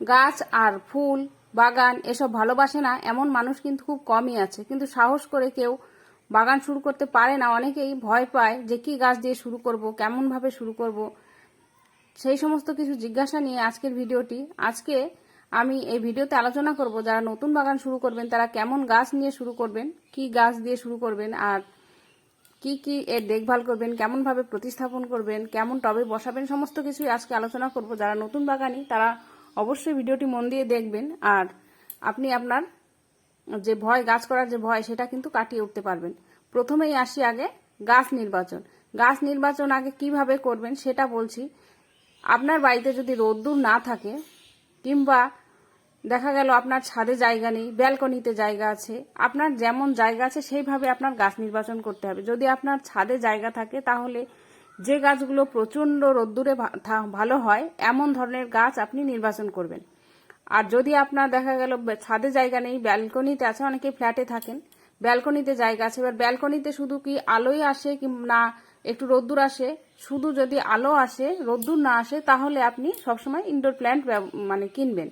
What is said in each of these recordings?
গাছ আর ফুল, বাগান এসব ভালোবাসে না, এমন মানুষ কিন্তু খুব কমই আছে। কিন্তু সাহস করে কেউ বাগান শুরু করতে পারে না, অনেকেই ভয় পায় যে কি গাছ দিয়ে শুরু করব কেমন ভাবে শুরু করব। সেই সমস্ত কিছু জিজ্ঞাসা নিয়ে আজকের ভিডিওটি। আজকে আমি এই ভিডিওতে আলোচনা করব যারা নতুন বাগান শুরু করবেন, তারা কেমন গাছ নিয়ে শুরু করবেন, কি গাছ দিয়ে শুরু করবেন, আর কি কি এর দেখভাল করবেন কেমন ভাবে প্রতিস্থাপন করবেন, কেমন টবে বসাবেন, সমস্ত কিছুই আজকে আলোচনা করব। যারা নতুন বাগানি, তারা অবশ্যই ভিডিওটি মন দিয়ে দেখবেন আর আপনি আপনার যে ভয়, গাছ করার যে ভয়, সেটা কিন্তু কাটিয়ে উঠতে পারবেন। প্রথমেই আসি আগে গাছ নির্বাচন। গাছ নির্বাচন আগে কীভাবে করবেন সেটা বলছি। আপনার বাড়িতে যদি রোদ্দুর না থাকে কিংবা দেখা গেল আপনার ছাদে জায়গা নেই, ব্যালকনিতে জায়গা আছে, আপনার যেমন জায়গা আছে সেইভাবে আপনার গাছ নির্বাচন করতে হবে। যদি আপনার ছাদে জায়গা থাকে তাহলে যে গাছগুলো প্রচণ্ড রোদ্দুরে ভালো হয়, এমন ধরনের গাছ আপনি নির্বাচন করবেন। আর যদি আপনার দেখা গেল ছাদে জায়গা নেই, ব্যালকনিতে আছে, অনেকে ফ্ল্যাটে থাকেন, ব্যালকনিতে জায়গা আছে, এবার ব্যালকনিতে শুধু কি আলোই আসে কি না একটু রোদ্দুর আসে? শুধু যদি আলো আসে, রোদ্দুর না আসে, তাহলে আপনি সবসময় ইনডোর প্ল্যান্ট মানে কিনবেন।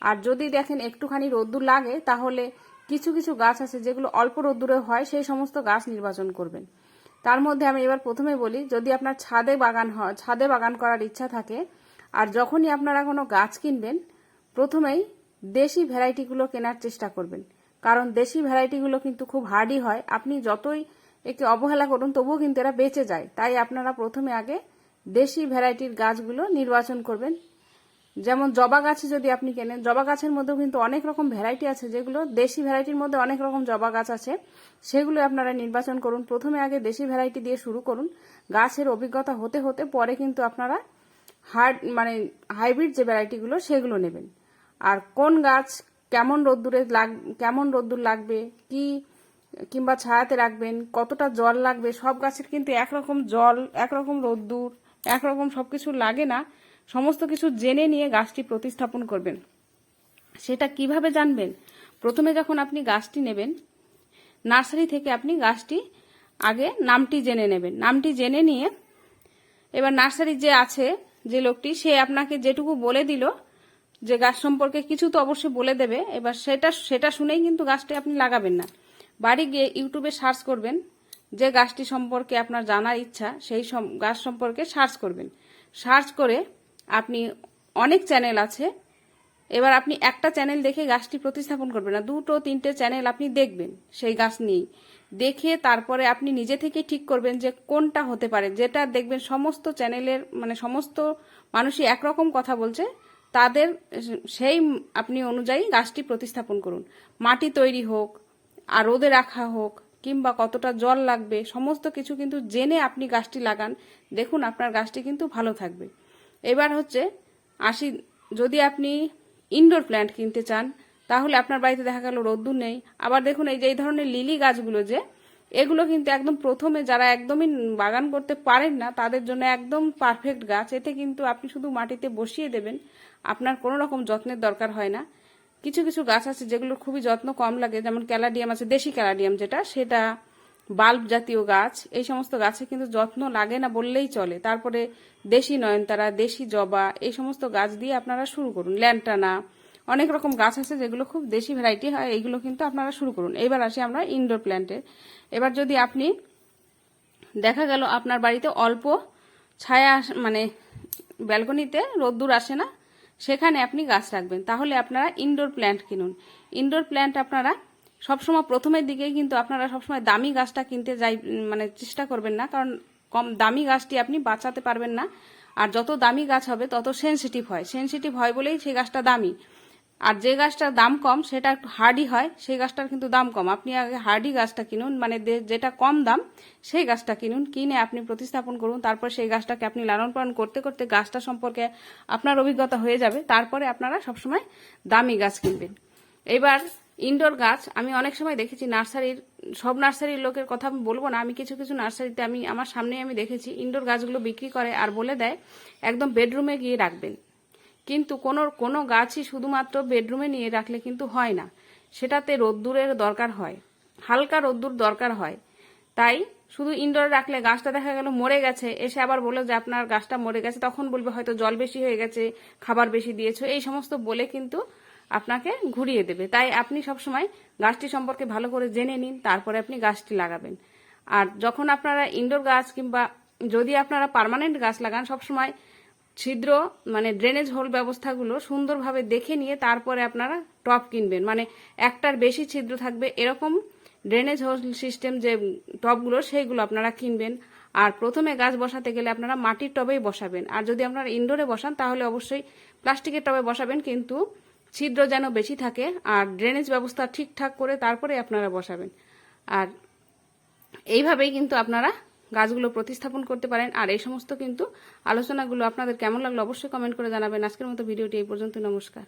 আর যদি দেখেন একটুখানি রোদ্দুর লাগে, তাহলে কিছু কিছু গাছ আছে যেগুলো অল্প রোদ্দুরে হয়, সেই সমস্ত গাছ নির্বাচন করবেন। তার মধ্যে আমি এবার প্রথমে বলি, যদি আপনার ছাদে বাগান হয় ছাদে বাগান করার ইচ্ছা থাকে, আর যখনই আপনারা কোনো গাছ কিনবেন, প্রথমেই দেশি ভ্যারাইটিগুলো কেনার চেষ্টা করবেন। কারণ দেশি ভ্যারাইটিগুলো কিন্তু খুব হার্ডি হয়। আপনি যতই একে অবহেলা করুন, তবুও কিন্তু এরা বেঁচে যায়। তাই আপনারা প্রথমে আগে দেশি ভ্যারাইটির গাছগুলো নির্বাচন করবেন। যেমন জবা গাছে যদি আপনি কেনেন, জবা গাছের মধ্যেও কিন্তু অনেক রকম ভ্যারাইটি আছে যেগুলো দেশি ভ্যারাইটির মধ্যে অনেক রকম জবা গাছ আছে। সেগুলো আপনারা নির্বাচন করুন। প্রথমে আগে দেশি ভ্যারাইটি দিয়ে শুরু করুন। গাছের অভিজ্ঞতা হতে হতে পরে কিন্তু আপনারা হার্ড মানে হাইব্রিড যে ভ্যারাইটিগুলো সেগুলো নেবেন। আর কোন গাছ কেমন রোদ্দুরে লাগ, কেমন রোদ্দুর লাগবে, কি, কিংবা ছায়াতে রাখবেন, কতটা জল লাগবে, সব গাছের কিন্তু একরকম জল, একরকম রোদ্দুর, একরকম সব কিছু লাগে না। সমস্ত কিছু জেনে নিয়ে গাছটি প্রতিস্থাপন করবেন। সেটা কীভাবে জানবেন? প্রথমে যখন আপনি গাছটি নেবেন, নার্সারি থেকে আপনি গাছটি আগে নামটি জেনে নেবেন। নামটি জেনে নিয়ে এবার নার্সারি যে আছে, যে লোকটি, সে আপনাকে যেটুকু বলে দিল যে গাছ সম্পর্কে কিছু তো অবশ্যই বলে দেবে, এবার সেটা সেটা শুনেই কিন্তু গাছটি আপনি লাগাবেন না। বাড়ি গিয়ে ইউটিউবে সার্চ করবেন যে গাছটি সম্পর্কে আপনার জানার ইচ্ছা, সেই গাছ সম্পর্কে সার্চ করবেন। সার্চ করে আপনি অনেক চ্যানেল আছে। এবার আপনি একটা চ্যানেল দেখে গাছটি প্রতিস্থাপন করবেন না। দুটো, তিনটে চ্যানেল আপনি দেখবেন সেই গাছ নিয়েই। দেখে তারপরে আপনি নিজে থেকে ঠিক করবেন যে কোনটা হতে পারে। যেটা দেখবেন সমস্ত চ্যানেলের মানে সমস্ত মানুষই একরকম কথা বলছে, তাদের সেই আপনি অনুযায়ী গাছটি প্রতিস্থাপন করুন। মাটি তৈরি হোক আর রোদে রাখা হোক, কিংবা কতটা জল লাগবে, সমস্ত কিছু কিন্তু জেনে আপনি গাছটি লাগান। দেখুন আপনার গাছটি কিন্তু ভালো থাকবে। এবার হচ্ছে আসি যদি আপনি ইনডোর প্ল্যান্ট কিনতে চান, তাহলে আপনার বাড়িতে দেখা গেল রোদ্দুর নেই। আবার দেখুন এই যে, এই ধরনের লিলি গাছগুলো যে, এগুলো কিন্তু একদম প্রথমে যারা একদমই বাগান করতে পারেন না, তাদের জন্য একদম পারফেক্ট গাছ। এতে কিন্তু আপনি শুধু মাটিতে বসিয়ে দেবেন, আপনার কোনো রকম যত্নের দরকার হয় না। কিছু কিছু গাছ আছে যেগুলোর খুবই যত্ন কম লাগে, যেমন ক্যালাডিয়াম আছে, দেশি ক্যালাডিয়াম যেটা, সেটা বাল্ব জাতীয় গাছ, এই সমস্ত গাছে কিন্তু যত্ন লাগে না বললেই চলে। তারপরে দেশি নয়নতারা, দেশি জবা, এই সমস্ত গাছ দিয়ে আপনারা শুরু করুন। ল্যান্টানা, অনেক রকম গাছ আছে যেগুলো খুব দেশি ভ্যারাইটি হয়, এইগুলো কিন্তু আপনারা শুরু করুন। এবার আসি আমরা ইনডোর প্ল্যান্টে এবার যদি আপনি, দেখা গেল আপনার বাড়িতে অল্প ছায়া মানে ব্যালকনিতে রোদ্দুর আসে না, সেখানে আপনি গাছ রাখবেন। তাহলে আপনারা ইনডোর প্ল্যান্ট কিনুন। ইনডোর প্ল্যান্ট আপনারা সবসময় প্রথমের দিকেই কিন্তু আপনারা সবসময় দামি গাছটা কিনতে যাই মানে চেষ্টা করবেন না, কারণ কম দামি গাছটি আপনি বাঁচাতে পারবেন না। আর যত দামি গাছ হবে, তত সেনসিটিভ হয়। সেনসিটিভ হয় বলেই সেই গাছটা দামি। আর যে গাছটার দাম কম, সেটা একটু হার্ডি হয়, সেই গাছটার কিন্তু দাম কম। আপনি আগে হার্ডি গাছটা কিনুন মানে যেটা কম দাম, সেই গাছটা কিনুন। কিনে আপনি প্রতিস্থাপন করুন, তারপর সেই গাছটাকে আপনি লালন পালন করতে করতে গাছটা সম্পর্কে আপনার অভিজ্ঞতা হয়ে যাবে। তারপরে আপনারা সবসময় দামি গাছ কিনবেন। এবার ইনডোর গাছ, আমি অনেক সময় দেখেছি নার্সারির, সব নার্সারির লোকের কথা আমি বলব না, আমি কিছু কিছু নার্সারিতে আমি, আমার সামনে আমি দেখেছি ইনডোর গাছগুলো বিক্রি করে আর বলে দেয়, একদম বেডরুমে গিয়ে রাখবেন। কিন্তু কোনো কোনো গাছই শুধুমাত্র বেডরুমে নিয়ে রাখলে কিন্তু হয় না। সেটাতে রোদ্দুরের দরকার হয়, হালকা রোদ্দুর দরকার হয়। তাই শুধু ইনডোরে রাখলে গাছটা দেখা গেল মরে গেছে, এসে আবার বলে যে আপনার গাছটা মরে গেছে, তখন বলবে হয়তো জল বেশি হয়ে গেছে, খাবার বেশি দিয়েছ, এই সমস্ত বলে কিন্তু আপনাকে ঘুরিয়ে দেবে। তাই আপনি সবসময় গাছটি সম্পর্কে ভালো করে জেনে নিন, তারপরে আপনি গাছটি লাগাবেন। আর যখন আপনারা ইনডোর গাছ কিংবা যদি আপনারা পার্মানেন্ট গাছ লাগান, সবসময় ছিদ্র মানে ড্রেনেজ হোল ব্যবস্থাগুলো সুন্দরভাবে দেখে নিয়ে তারপরে আপনারা টপ কিনবেন। মানে একটার বেশি ছিদ্র থাকবে, এরকম ড্রেনেজ হোল সিস্টেম যে টবগুলো সেইগুলো আপনারা কিনবেন। আর প্রথমে গাছ বসাতে গেলে আপনারা মাটির টবেই বসাবেন। আর যদি আপনারা ইনডোরে বসান, তাহলে অবশ্যই প্লাস্টিকের টবে বসাবেন, কিন্তু ছিদ্র যেন বেশি থাকে আর ড্রেনেজ ব্যবস্থা ঠিকঠাক করে তারপরে আপনারা বসাবেন। আর এইভাবেই কিন্তু আপনারা গাছগুলো প্রতিস্থাপন করতে পারেন। আর এই সমস্ত কিন্তু আলোচনাগুলো আপনাদের কেমন লাগল অবশ্যই কমেন্ট করে জানাবেন। আজকের মতো ভিডিওটি এই পর্যন্ত নমস্কার।